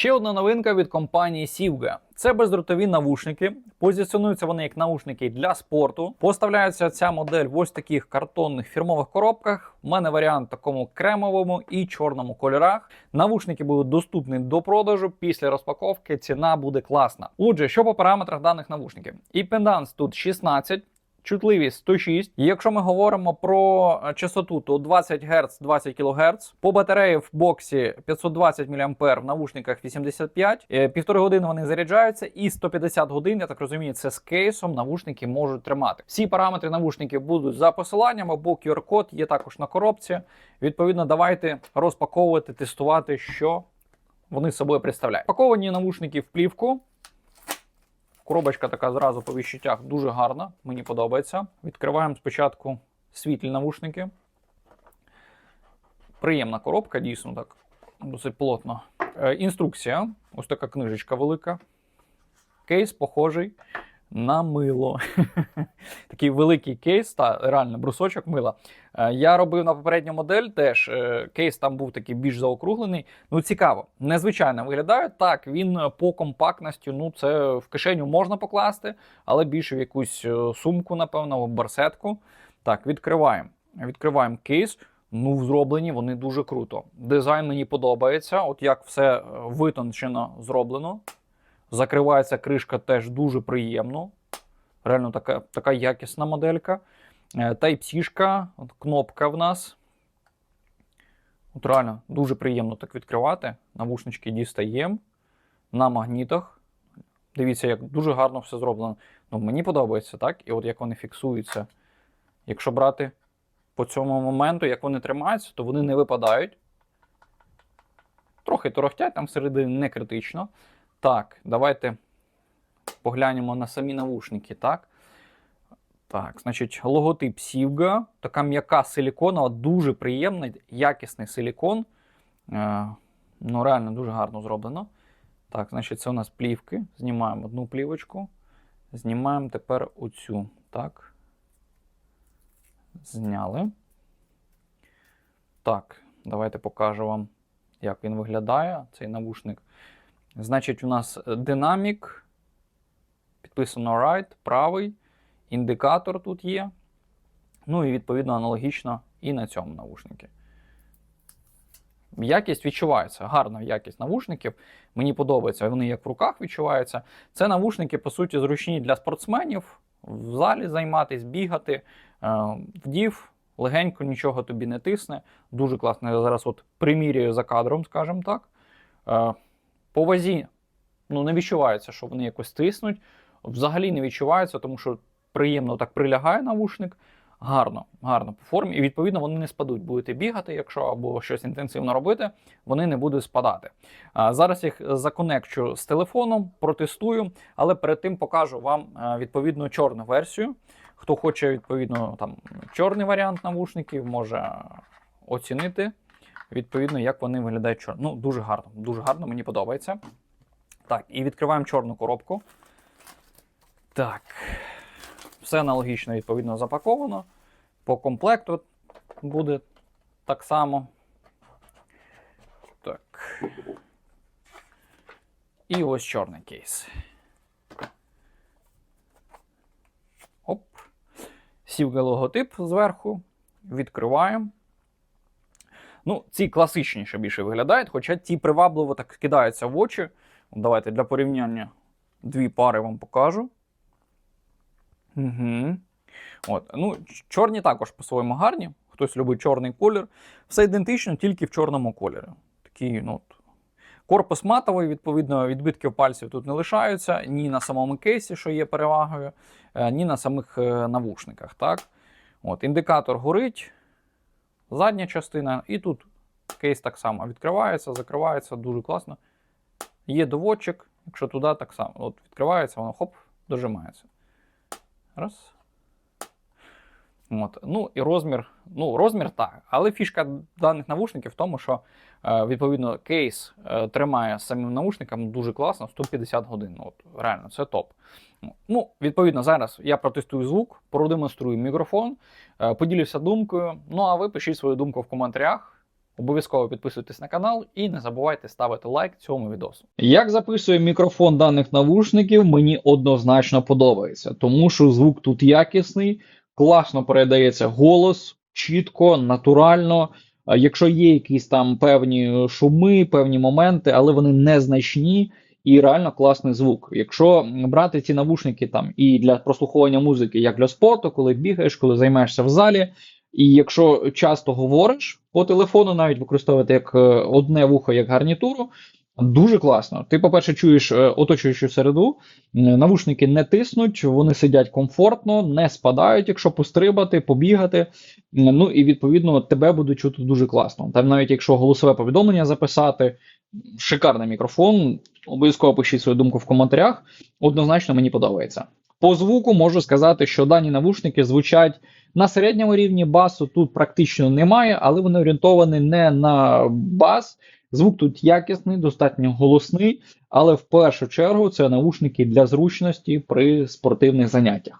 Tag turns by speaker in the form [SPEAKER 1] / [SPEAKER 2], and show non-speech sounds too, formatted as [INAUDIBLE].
[SPEAKER 1] Ще одна новинка від компанії Sivga. Це бездротові навушники. Позиціонуються вони як навушники для спорту. Поставляється ця модель в ось таких картонних фірмових коробках. У мене варіант в такому кремовому і чорному кольорах. Навушники будуть доступні до продажу. Після розпаковки ціна буде класна. Отже, що по параметрах даних навушників? І пенданс тут 16. Чутливість 106. Якщо ми говоримо про е, частоту, то 20 Гц, 20 кГц. По батареї в боксі 520 мА, в навушниках 85. Е, Півтори години вони заряджаються, і 150 годин, я так розумію, це з кейсом навушники можуть тримати. Всі параметри навушників будуть за посиланням або QR-код є також на коробці. Відповідно, давайте розпаковувати, тестувати, що вони собою представляють. Паковані навушники в плівку. Коробочка така зразу по відчуттях дуже гарна, мені подобається. Відкриваємо спочатку світлі навушники. Приємна коробка, дійсно так, досить плотно. Е, інструкція, ось така книжечка велика. Кейс похожий на мило. [LAUGHS] Такий великий кейс, та реально брусочок мила. Е, Я робив на попередню модель теж. е, Кейс там був такий більш заокруглений. Ну, цікаво, незвичайно виглядає. Так, він е, по компактності, ну, це в кишеню можна покласти, але більше в якусь сумку, напевно, барсетку. Так, відкриваємо. Відкриваємо кейс. Ну, зроблені вони дуже круто. Дизайн мені подобається. От як все витончено зроблено. Закривається кришка теж дуже приємно. Реально така, така якісна моделька. Е, Type-C, кнопка в нас. От реально дуже приємно так відкривати. Навушнички дістаємо на магнітах. Дивіться, як дуже гарно все зроблено. Ну, мені подобається, так? І от як вони фіксуються. Якщо брати по цьому моменту, як вони тримаються, то вони не випадають. Трохи торохтять, там всередині не критично. Так, давайте поглянемо на самі навушники, так? Так, значить, логотип Sivga, така м'яка силіконова, дуже приємний, якісний силікон. Е, ну, реально дуже гарно зроблено. Так, значить, це у нас плівки. Знімаємо одну плівочку. Знімаємо тепер оцю. Так. Зняли. Так, давайте покажу вам, як він виглядає, цей навушник. Значить, у нас динамік. Підписано right, правий. Індикатор тут є. Ну і відповідно аналогічно і на цьому навушнику. Якість відчувається, гарна якість навушників. Мені подобається, вони як в руках відчуваються. Це навушники, по суті, зручні для спортсменів, в залі займатись, бігати, е, вдів, легенько нічого тобі не тисне. Дуже класно. Я зараз от примірюю за кадром, скажімо так. Е, По вазі ну, не відчувається, що вони якось тиснуть. Взагалі не відчувається, тому що приємно так прилягає навушник. Гарно, гарно по формі. І відповідно вони не спадуть. Будете бігати, якщо або щось інтенсивно робити, вони не будуть спадати. А, зараз їх законекчу з телефоном, протестую, але перед тим покажу вам відповідно чорну версію. Хто хоче відповідно там чорний варіант навушників, може оцінити відповідно, як вони виглядають чорно. Ну, дуже гарно, дуже гарно, мені подобається. Так, і відкриваємо чорну коробку. Так. Все аналогічно, відповідно, запаковано. По комплекту буде так само. Так. І ось чорний кейс. Оп. Сівга логотип зверху. Відкриваємо. Ну, ці класичніше більше виглядають, хоча ті привабливо так кидаються в очі. Давайте для порівняння дві пари вам покажу. Угу. От. Ну, чорні також по-своєму гарні. Хтось любить чорний колір. Все ідентично, тільки в чорному кольорі. Такий, ну. Корпус матовий, відповідно, відбитків пальців тут не лишаються ні на самому кейсі, що є перевагою, е, ні на самих е, навушниках. Так? От, індикатор горить, задня частина, і тут кейс так само відкривається, закривається дуже класно. Є доводчик, якщо туди так само. От відкривається, воно хоп, дожимається. Раз. От. Ну і розмір. Ну, розмір так. Але фішка даних навушників в тому, що е, відповідно кейс е, тримає самим навушникам дуже класно 150 годин. От, реально, це топ. Ну, відповідно, зараз я протестую звук, продемонструю мікрофон, е, поділюся думкою. Ну а ви пишіть свою думку в коментарях. Обов'язково підписуйтесь на канал і не забувайте ставити лайк цьому відосу. Як записує мікрофон даних навушників, мені однозначно подобається, тому що звук тут якісний, класно передається голос, чітко, натурально. Якщо є якісь там певні шуми, певні моменти, але вони незначні і реально класний звук. Якщо брати ці навушники там і для прослуховування музики, як для спорту, коли бігаєш, коли займаєшся в залі, і якщо часто говориш по телефону, навіть використовувати як е, одне вухо як гарнітуру, дуже класно. Ти, по-перше, чуєш е, оточуючу середу, навушники не тиснуть, вони сидять комфортно, не спадають, якщо пострибати, побігати. Ну і відповідно тебе буде чути дуже класно. Там навіть якщо голосове повідомлення записати, шикарний мікрофон. Обов'язково пишіть свою думку в коментарях. Однозначно мені подобається. По звуку можу сказати, що дані навушники звучать на середньому рівні басу. Тут практично немає, але вони орієнтовані не на бас. Звук тут якісний, достатньо голосний, але в першу чергу це навушники для зручності при спортивних заняттях.